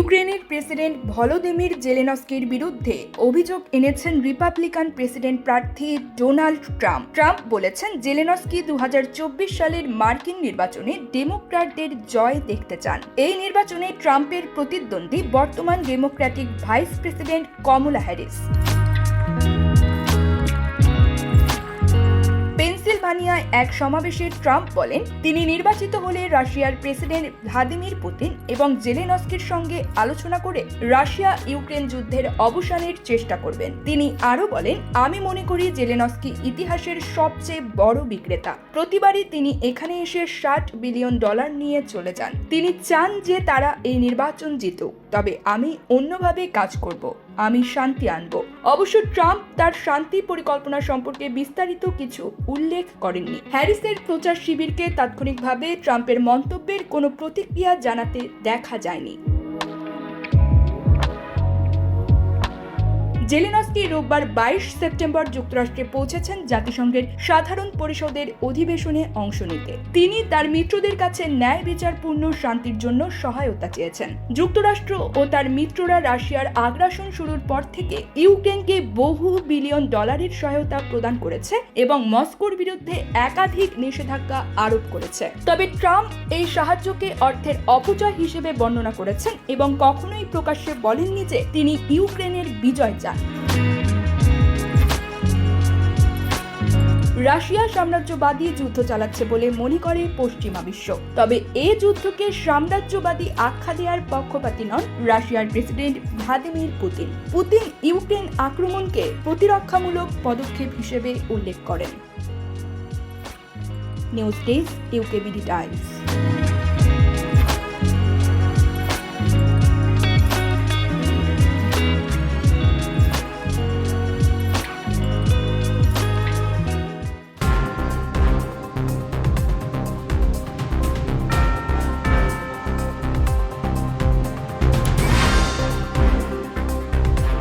ইউক্রেনের প্রেসিডেন্ট ভলোদেমির জেলেনস্কির বিরুদ্ধে অভিযোগ এনেছেন রিপাবলিকান প্রেসিডেন্ট প্রার্থী ডোনাল্ড ট্রাম্প। ট্রাম্প বলেছেন জেলেনস্কি দু হাজার চব্বিশ সালের মার্কিন নির্বাচনে ডেমোক্র্যাটদের জয় দেখতে চান। এই নির্বাচনে ট্রাম্পের প্রতিদ্বন্দ্বী বর্তমান Democratic vice president Kamala Harris. এক সমাবেশে ট্রাম্প বলেন, তিনি নির্বাচিত হলে রাশিয়ার প্রেসিডেন্ট ভ্লাদিমির পুতিন এবং জেলেনস্কির সঙ্গে আলোচনা করে রাশিয়া ইউক্রেন যুদ্ধের অবসানের চেষ্টা করবেন। তিনি আরও বলেন, আমি মনে করি জেলেনস্কি ইতিহাসের সবচেয়ে বড় বিক্রেতা। প্রতিবারই তিনি এখানে এসে ষাট বিলিয়ন ডলার নিয়ে চলে যান। তিনি চান যে তারা এই নির্বাচন জিতুক, তবে আমি অন্যভাবে কাজ করব। আমি শান্তি আনব। অবশ্য ট্রাম্প তার শান্তি পরিকল্পনা সম্পর্কে বিস্তারিত কিছু উল্লেখ করেননি। হ্যারিসের প্রচার শিবিরকে তাৎক্ষণিকভাবে ট্রাম্পের মন্তব্যের কোনো প্রতিক্রিয়া জানাতে দেখা যায়নি। জেলেনস্কি রোববার বাইশ সেপ্টেম্বর যুক্তরাষ্ট্রে পৌঁছেছেন জাতিসংঘের সাধারণ পরিষদের অধিবেশনে অংশ নিতে। তিনি তার মিত্রদের কাছে ন্যায় বিচারপূর্ণ শান্তির জন্য সহায়তা চেয়েছেন। যুক্তরাষ্ট্র ও তার মিত্ররা রাশিয়ার আগ্রাসন শুরুর পর থেকে ইউক্রেনকে বহু বিলিয়ন ডলারের সহায়তা প্রদান করেছে এবং মস্কোর বিরুদ্ধে একাধিক নিষেধাজ্ঞা আরোপ করেছে। তবে ট্রাম্প এই সাহায্যকে অর্থের অপচয় হিসেবে বর্ণনা করেছেন এবং কখনোই প্রকাশ্যে বলেননি যে তিনি ইউক্রেনের বিজয় চান। রাশিয়া সাম্রাজ্যবাদী যুদ্ধ চালাচ্ছে বলে মনে করে পশ্চিমা বিশ্ব। তবে এ যুদ্ধকে সাম্রাজ্যবাদী আখ্যা দেওয়ার পক্ষপাতী নন রাশিয়ার president Vladimir Putin. Putin Ukraine আক্রমণকে প্রতিরক্ষামূলক পদক্ষেপ হিসেবে উল্লেখ করেন। News desk UKBD Times.